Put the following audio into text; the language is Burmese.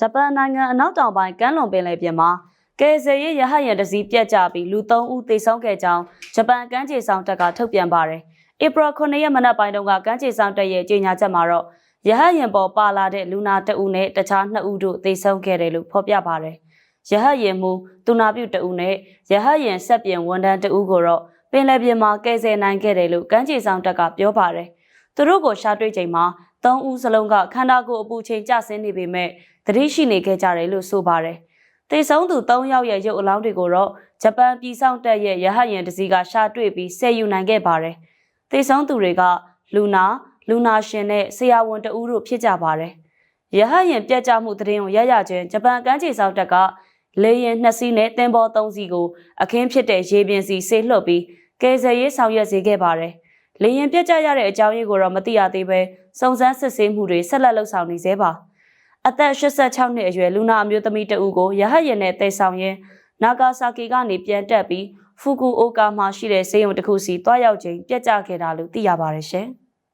ဂျပန်နိုင်ငံအနောက်တောင်ပိုင်းကမ်းလွန်ပင်လယ်ပြင်မှာကယ်ဆယ်ရေးရဟတ်ယာဉ်တစ်စီးပြတ်ကျပြီးလူ3ဦးသေဆုံးခဲ့ကြောင်းဂျပန်ကမ်းခြေဆောင်တပ်ကထုတ်ပြန်ပါတယ်။ဧပြီ9ရက်မနက်ပိုင်းတုန်းကကမ်းခြေဆောင်တပ်ရဲ့ကြေညာချက်မှာတော့ရဟတ်ယာဉ်ပေါ်ပါလာတဲ့လူနာတအုပ်နဲ့တခြား2ဦးတို့သေဆုံးခဲ့တယ်လို့ဖော်ပြပါတယ်။ရဟတ်ယာဉ်မူတူနာပြုတ်တအုပ်နဲ့ရဟတ်ယာဉ်ဆက်ပြင်ဝန်ထမ်းတအုပ်ကိုတော့ပင်လယ်ပြင်မှာကယ်ဆယ်နိုင်ခဲ့တယ်လို့ကမ်းခြေဆောင်တပ်ကပြောပါတယ်။ သူတို့ကိုရှာတွေ့ချိန်မှာ3ဦးစလုံးကခန္ဓာကိုယ်အပူချိန်ကျဆင်းနေပေမဲ့သတိရှိနေခဲ့ကြတယ်လို့ဆိုပါတယ်။သေဆုံးသူ3ယောက်ရဲ့ရုပ်အလောင်းတွေကိုတော့ဂျပန်ပြည်ဆောင်တပ်ရဲ့ရဟတ်ယာဉ်တစ်စီးကရှာတွေ့ပြီးဆယ်ယူနိုင်ခဲ့ပါတယ်။သေဆုံးသူတွေကလူနာလူနာရှင်နဲ့ဆရာဝန်တဦးတို့ဖြစ်ကြပါတယ်။ရဟတ်ယာဉ်ပြတ်ကျမှုသတင်းကိုရရချင်းဂျပန်ကမ်းခြေဆောင်တပ်ကလေယာဉ်နှစ်စီးနဲ့တင်ပေါ်၃စီးကိုအခင်းဖြစ်တဲ့ရေပြင်စီဆေးလွှတ်ပြီးကယ်ဆယ်ရေးဆောင်ရွက်စေခဲ့ပါတယ်။ လေယာဉ်ပြတ်ကျရတဲ့အကြောင်းရင်းကိုတော့မသိရသေးပဲစုံစမ်းစစ်ဆေးမှုတွေဆက်လက်လုပ်ဆောင်နေသေးပါ။အသက်86နှစ်အရွယ်လူနာအမျိုးသမီးတဦးကိုရဟတ်ယာဉ်နဲ့တိုက်ဆောင်ရင်းနာဂါဆာကီကနေပြန်တက်ပြီးဖူကူအိုကာမှာရှိတဲ့ဆေးရုံတစ်ခုစီတွားရောက်ချိန်ပြတ်ကျခဲ့တာလို့သိရပါတယ်ရှင်။